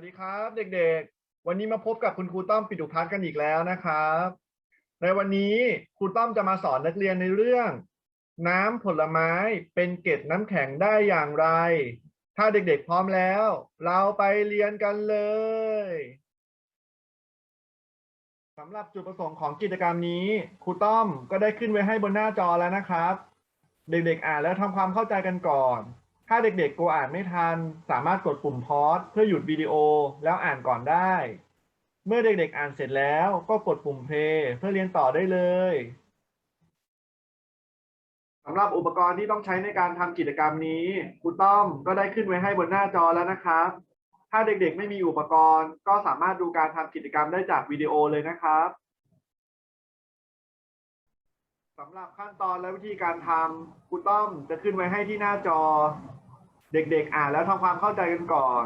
วัสดีครับ เด็กๆ วันนี้มาพบกับคุณครูต้อมปิดุพัฒน์กันอีกแล้วนะครับ ในวันนี้ครูต้อมจะมาสอนนักเรียนในเรื่อง น้ำผลไม้เป็นเกล็ดน้ำแข็งได้อย่างไร ถ้าเด็กๆพร้อมแล้ว เราไปเรียนกันเลยสำหรับจุดประสงค์ของกิจกรรมนี้ครูต้อมก็ได้ขึ้นไว้ให้บนหน้าจอแล้วนะครับ เด็กๆอ่านแล้วทำความเข้าใจกันก่อน ถ้าเด็กๆกลัวอ่านไม่ทัน สามารถกดปุ่มพอสเพื่อหยุดวิดีโอแล้วอ่านก่อนได้ เมื่อเด็กๆอ่านเสร็จแล้วก็กดปุ่มเพลย์เพื่อเรียนต่อได้เลยสำหรับอุปกรณ์ที่ต้องใช้ในการทำกิจกรรมนี้ครูต้อมก็ได้ขึ้นไว้ให้บนหน้าจอแล้วนะครับ ถ้าเด็กๆไม่มีอุปกรณ์ ก็สามารถดูการทำกิจกรรมได้จากวิดีโอเลยนะครับสำหรับขั้นตอนและวิธีการทำครูต้อมจะขึ้นไว้ให้ที่หน้าจอ เด็กๆ อ่านแล้วทำความเข้าใจกันก่อน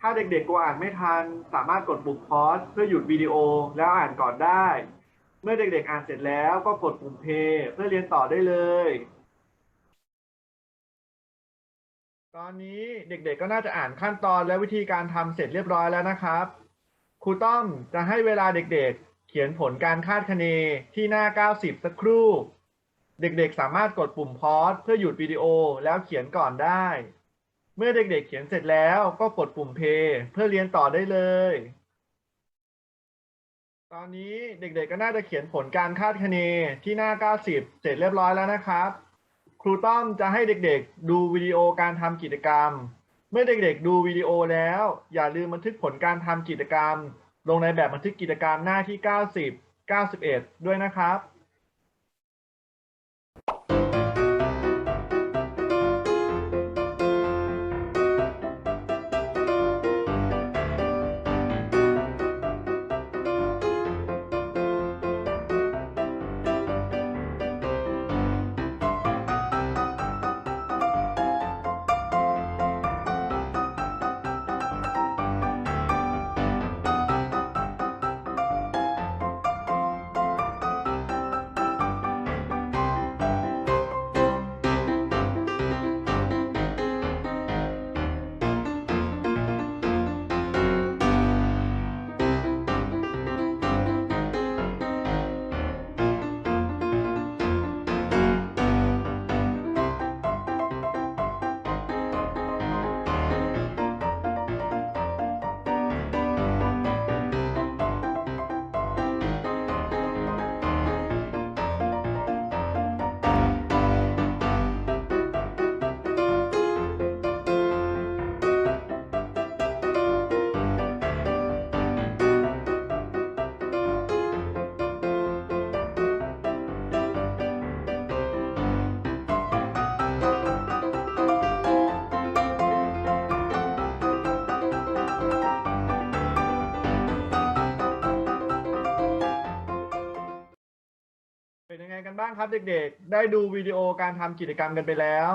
ถ้าเด็กๆกลัวอ่านไม่ทัน สามารถกดปุ่มพอสเพื่อหยุดวิดีโอแล้วอ่านก่อนได้ เมื่อเด็กๆ อ่านเสร็จแล้วก็กดปุ่มเพย์เพื่อเรียนต่อได้เลย ตอนนี้เด็กๆ ก็น่าจะอ่านขั้นตอนและวิธีการทำเสร็จเรียบร้อยแล้วนะครับ ครูต้อมจะให้เวลาเด็กๆ เขียนผลการคาดคะเนที่หน้า 90 สักครู่ เด็กๆ สามารถกดปุ่มพอสเพื่อหยุดวิดีโอแล้วเขียนก่อนได้ เมื่อเด็กๆเขียนเสร็จแล้วก็กดปุ่มเพย์เพื่อเรียนต่อได้เลย ตอนนี้เด็กๆก็น่าจะเขียนผลการคาดคะเนที่หน้า 90 เสร็จเรียบร้อยแล้วนะครับ ครูต้อมจะให้เด็กๆ ดูวิดีโอการทำกิจกรรม เมื่อเด็กๆ ดูวิดีโอแล้ว อย่าลืมบันทึกผลการทำกิจกรรม ลงในแบบบันทึกกิจกรรมหน้าที่ 90 91 ด้วยนะครับ ไงกันบ้างครับเด็กๆ ได้ดูวิดีโอการทำกิจกรรมกันไปแล้ว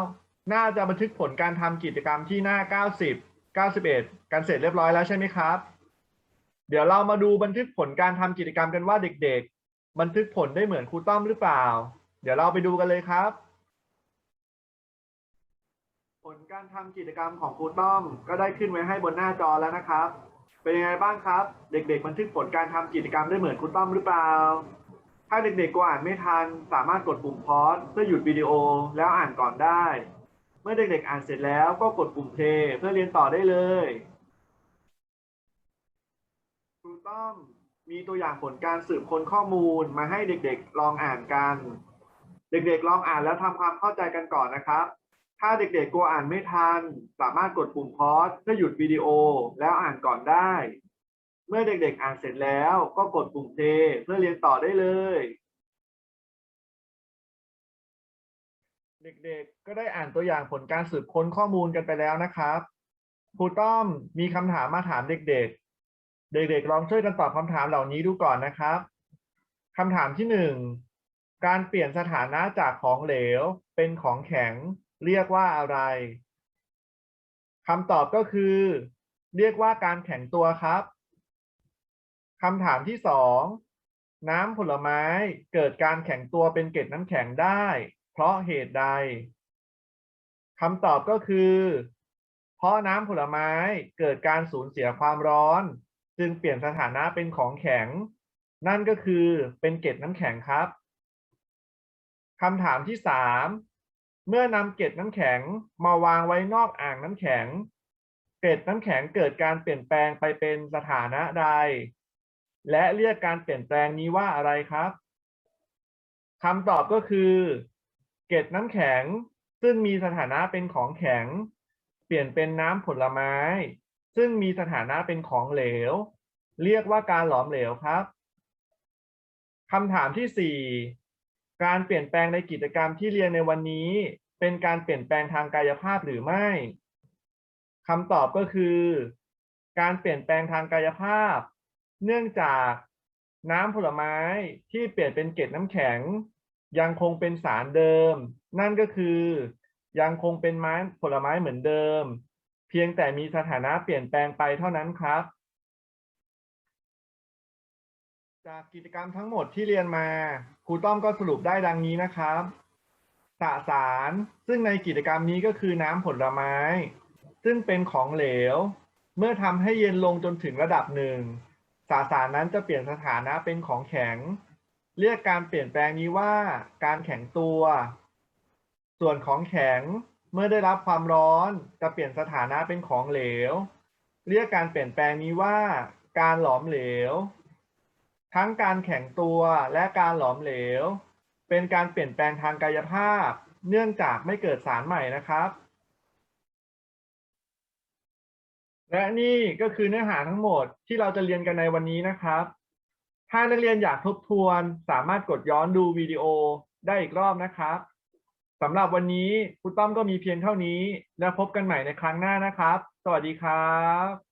น่าจะบันทึกผลการทำกิจกรรมที่หน้า 90 91 กันเสร็จเรียบร้อยแล้วใช่ไหมครับ เดี๋ยวเรามาดูบันทึกผลการทำกิจกรรมกันว่าเด็ก ๆ บันทึกผลได้เหมือนครูต้อมหรือเปล่า เดี๋ยวเราไปดูกันเลยครับ ผลการทำกิจกรรมของครูต้อมก็ได้ขึ้นไว้ให้บนหน้าจอแล้วนะครับ เป็นยังไงบ้างครับ เด็ก ๆ บันทึกผลการทำกิจกรรมได้เหมือนครูต้อมหรือเปล่า ถ้าเด็กๆกลัวอ่านไม่ทัน สามารถกดปุ่มพอสเพื่อหยุดวิดีโอแล้วอ่านก่อนได้ เมื่อเด็กๆอ่านเสร็จแล้วก็กดปุ่มเพลย์เพื่อเรียนต่อได้เลยครูต้อมมีตัวอย่างผลการสืบค้นข้อมูลมาให้เด็กๆลองอ่านกัน เด็กๆลองอ่านแล้วทำความเข้าใจกันก่อนนะครับ ถ้าเด็กๆกลัวอ่านไม่ทัน สามารถกดปุ่มพอสเพื่อหยุดวิดีโอแล้วอ่านก่อนได้ เมื่อเด็กๆ อ่านเสร็จแล้วก็กดปุ่มเพลย์เพื่อเรียนต่อได้เลย เด็กๆ ก็ได้อ่านตัวอย่างผลการสืบค้นข้อมูลกันไปแล้วนะครับครูต้อมมีคำถามมาถามเด็กๆ เด็กๆ ลองช่วยกันตอบคำถามเหล่านี้ดูก่อนนะครับคำถามที่หนึ่งการเปลี่ยนสถานะจากของเหลวเป็นของแข็งเรียกว่าอะไรคำตอบก็คือ เรียกว่าการแข็งตัวครับ คำถามที่สองน้ำผลไม้เกิดการแข็งตัวเป็นเกล็ดน้ำแข็งได้ เพราะเหตุใดคำตอบก็คือ เพราะน้ำผลไม้เกิดการสูญเสียความร้อน จึงเปลี่ยนสถานะเป็นของแข็ง นั่นก็คือเป็นเกล็ดน้ำแข็งครับคำถามที่สามเมื่อนำเกล็ดน้ำแข็งมาวางไว้นอกอ่างน้ำแข็ง เกล็ดน้ำแข็งเกิดการเปลี่ยนแปลงไปเป็นสถานะใด และเรียกการเปลี่ยนแปลงนี้ว่าอะไรครับคำตอบก็คือ เกล็ดน้ำแข็ง ซึ่งมีสถานะเป็นของแข็ง เปลี่ยนเป็นน้ำผลไม้ ซึ่งมีสถานะเป็นของเหลว เรียกว่าการหลอมเหลวครับคำถามที่สี่การเปลี่ยนแปลงในกิจกรรมที่เรียนในวันนี้ เป็นการเปลี่ยนแปลงทางกายภาพหรือไม่คำตอบก็คือ การเปลี่ยนแปลงทางกายภาพ เนื่องจากน้ำผลไม้ที่เปลี่ยนเป็นเกล็ดน้ำแข็ง ยังคงเป็นสารเดิม นั่นก็คือ ยังคงเป็นไม้ผลไม้เหมือนเดิม เพียงแต่มีสถานะเปลี่ยนแปลงไปเท่านั้นครับ จากกิจกรรมทั้งหมดที่เรียนมาครูต้อมก็สรุปได้ดังนี้นะครับสสารซึ่งในกิจกรรมนี้ก็คือน้ำผลไม้ ซึ่งเป็นของเหลว เมื่อทำให้เย็นลงจนถึงระดับหนึ่ง สสารนั้นจะเปลี่ยนสถานะเป็นของแข็ง เรียกการเปลี่ยนแปลงนี้ว่าการแข็งตัว ส่วนของแข็งเมื่อได้รับความร้อนจะเปลี่ยนสถานะเป็นของเหลว เรียกการเปลี่ยนแปลงนี้ว่า การหลอมเหลว ทั้งการแข็งตัวและการหลอมเหลว เป็นการเปลี่ยนแปลงทางกายภาพ เนื่องจากไม่เกิดสารใหม่นะครับ และนี่ก็คือเนื้อหาทั้งหมดที่เราจะเรียนกันในวันนี้นะครับ ถ้านักเรียนอยากทบทวนสามารถกดย้อนดูวิดีโอได้อีกรอบนะครับสำหรับวันนี้ครูต้อมก็มีเพียงเท่านี้ แล้วพบกันใหม่ในครั้งหน้านะครับ สวัสดีครับ